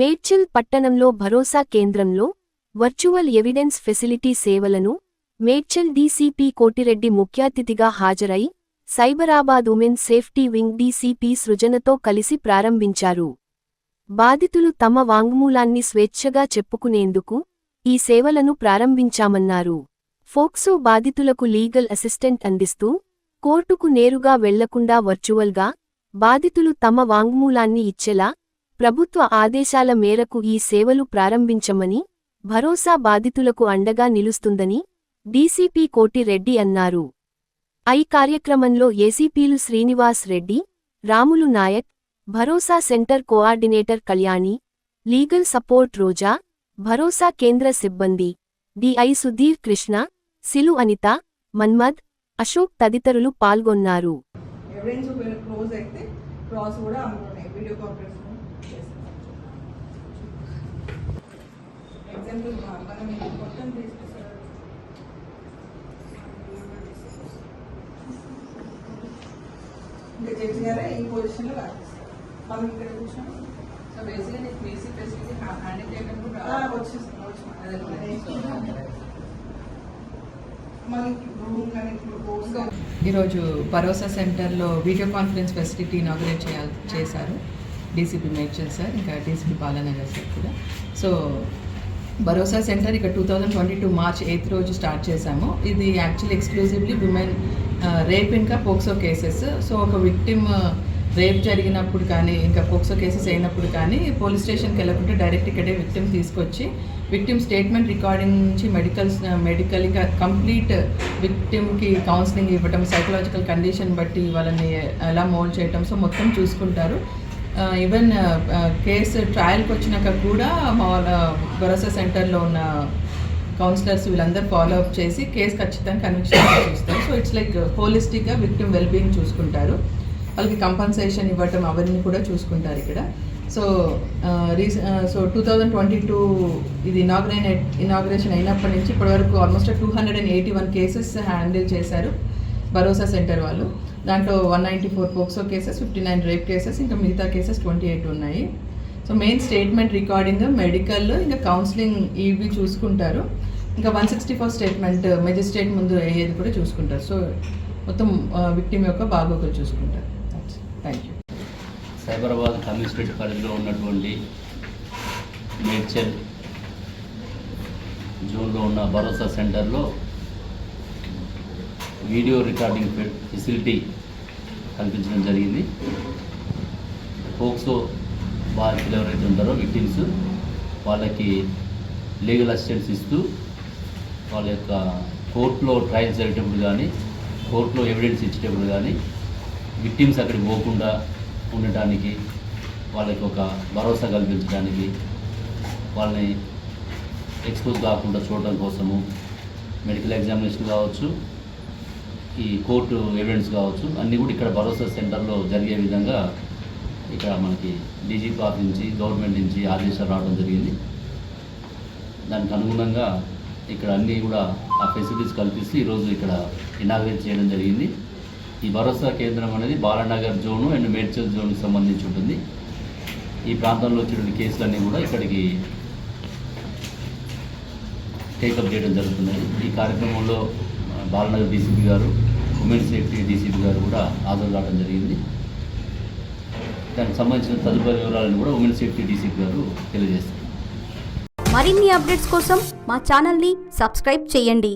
మేడ్చల్ పట్టణంలో భరోసా కేంద్రంలో virtual evidence facility సేవలను మేడ్చల్ డీసీపీ కోటిరెడ్డి ముఖ్యాతిథిగా హాజరై Cyberabad women safety wing DCP సృజనతో కలిసి ప్రారంభించారు. బాధితులు తమ వాంగ్మూలాన్ని స్వేచ్ఛగా చెప్పుకునేందుకు ఈ సేవలను ప్రారంభించామన్నారు. ఫోక్సో బాధితులకు లీగల్ అసిస్టెంట్ అందిస్తూ కోర్టుకు నేరుగా వెళ్ళకుండా వర్చువల్గా బాధితులు తమ వాంగ్మూలాన్ని ఇచ్చేలా ప్రభుత్వ ఆదేశాల మేరకు ఈ సేవలు ప్రారంభించమని భరోసా బాధితులకు అండగా నిలుస్తుందని డీసీపీ కోటిరెడ్డి అన్నారు. ఐ కార్యక్రమంలో ఏసీపీలు Srinivas Reddy Ramulu Nayak Bharosa centre coordinator Kalyani legal support Roja Bharosa కేంద్ర సిబ్బంది డిఐ సుధీర్ కృష్ణ సిలు అనిత మన్మద్ అశోక్ తదితరులు పాల్గొన్నారు ఎవిడెన్స్ ఒకవేళ క్లోజ్ అయితే క్రాస్ కూడా అందులోనే వీడియో కాన్ఫరెన్స్ మనం మొత్తం తీసుకొస్తారు ఇంకా జడ్జి గారే ఈ పొజిషన్లో రాసిస్తారు మనం ఇక్కడ కూర్చొని సో బేసిక్గా నీకు బీసీ ఫెసిలిటీ హ్యాండిల్ చేయడం కూడా వచ్చేస్తాం ఈరోజు భరోసా సెంటర్లో వీడియో కాన్ఫరెన్స్ ఫెసిలిటీ ఇనాగ్రేట్ చేయాలి చేశారు. డీసీపీ మేడ్చల్ సార్ ఇంకా డీసీపీ బాలానగర్ సార్ కూడా. సో భరోసా సెంటర్ ఇక two thousand twenty two March eighth రోజు స్టార్ట్ చేశాము. ఇది యాక్చువల్లీ ఎక్స్క్లూజివ్లీ విమెన్ రేప్ ఇంకా పోక్సో కేసెస్. సో ఒక విక్టిమ్ రేప్ జరిగినప్పుడు కానీ ఇంకా పోక్సో కేసెస్ అయినప్పుడు కానీ పోలీస్ స్టేషన్కి వెళ్ళకుండా డైరెక్ట్ ఇక్కడే విక్టిమ్ తీసుకొచ్చి విక్టిమ్ స్టేట్మెంట్ రికార్డింగ్ నుంచి మెడికల్స్ మెడికల్ ఇంకా కంప్లీట్ విక్టిమ్కి కౌన్సిలింగ్ ఇవ్వటం సైకలాజికల్ కండిషన్ బట్టి వాళ్ళని ఎలా మోల్డ్ చేయటం సో మొత్తం చూసుకుంటారు. ఈవెన్ కేసు ట్రయల్కి వచ్చినాక కూడా మా వాళ్ళ భరోసా సెంటర్లో ఉన్న కౌన్సిలర్స్ వీళ్ళందరూ ఫాలో అప్ చేసి కేసు ఖచ్చితంగా కన్విక్షన్ చూస్తారు. సో ఇట్స్ లైక్ హోలిస్టిక్గా విక్టిమ్ వెల్బీయింగ్ చూసుకుంటారు. వాళ్ళకి కంపన్సేషన్ ఇవ్వటం అవన్నీ కూడా చూసుకుంటారు ఇక్కడ. So రీస so two thousand twenty two ఇది ఇనాగ్రేట్ ఇనాగ్రేషన్ అయినప్పటి నుంచి ఇప్పటివరకు almost two hundred and eighty one cases handle చేశారు. భరోసా సెంటర్ వాళ్ళు. దాంట్లో one ninety four POCSO cases fifty nine rape cases ఇంకా మిగతా కేసెస్ ట్వంటీ ఎయిట్ ఉన్నాయి. So main statement recording medical ఇంకా కౌన్సిలింగ్ ఇవి చూసుకుంటారు. ఇంకా one sixty four statement magistrate ముందు అయ్యేది కూడా చూసుకుంటారు. సో మొత్తం విక్టిమ్ యొక్క బాగోగులు చూసుకుంటారు. థ్యాంక్ యూ సైబరాబాద్ కమిషనరేట్ పరిధిలో ఉన్నటువంటి మేడ్చల్ జోన్లో ఉన్న భరోసా సెంటర్లో వీడియో రికార్డింగ్ ఫెసిలిటీ కల్పించడం జరిగింది. పోక్సో బాధితులు ఎవరైతే ఉంటారో విక్టిమ్స్ వాళ్ళకి లీగల్ అసిస్టెన్స్ ఇస్తూ వాళ్ళ యొక్క కోర్టులో ట్రయల్స్ జరిగేటప్పుడు కానీ కోర్టులో ఎవిడెన్స్ ఇచ్చేటప్పుడు కానీ విక్టిమ్స్ అక్కడికి పోకుండా ఉండటానికి వాళ్ళకి ఒక భరోసా కల్పించడానికి వాళ్ళని ఎక్స్పోజ్ కాకుండా చూడటం కోసము మెడికల్ ఎగ్జామినేషన్ కావచ్చు ఈ కోర్టు ఎవిడెన్స్ కావచ్చు అన్నీ కూడా ఇక్కడ భరోసా సెంటర్లో జరిగే విధంగా ఇక్కడ మనకి డీజీపీ ఆఫీస్ నుంచి గవర్నమెంట్ నుంచి ఆదేశాలు రావడం జరిగింది. దానికి అనుగుణంగా ఇక్కడ అన్నీ కూడా ఆ ఫెసిలిటీస్ కల్పిస్తూ ఈరోజు ఇక్కడ ఇనాగ్రేట్ చేయడం జరిగింది. ఈ భరోసా కేంద్రం అనేది బాలానగర్ జోను అండ్ మేడ్చల్ జోన్కి సంబంధించి ఉంటుంది. ఈ ప్రాంతంలో వచ్చినటువంటి కేసులన్నీ కూడా ఇక్కడికి టేకప్ చేయడం జరుగుతున్నది. ఈ కార్యక్రమంలో బాలనగర్ డీసీపీ గారు ఉమెన్ సేఫ్టీ డీసీపీ గారు కూడా హాజరు కావడం జరిగింది. దానికి సంబంధించిన తదుపరి వివరాలను కూడా ఉమెన్ సేఫ్టీ డీసీపీ గారు తెలియజేస్తారు. మరిన్ని అప్డేట్స్ కోసం మా ఛానల్ని సబ్స్క్రైబ్ చేయండి.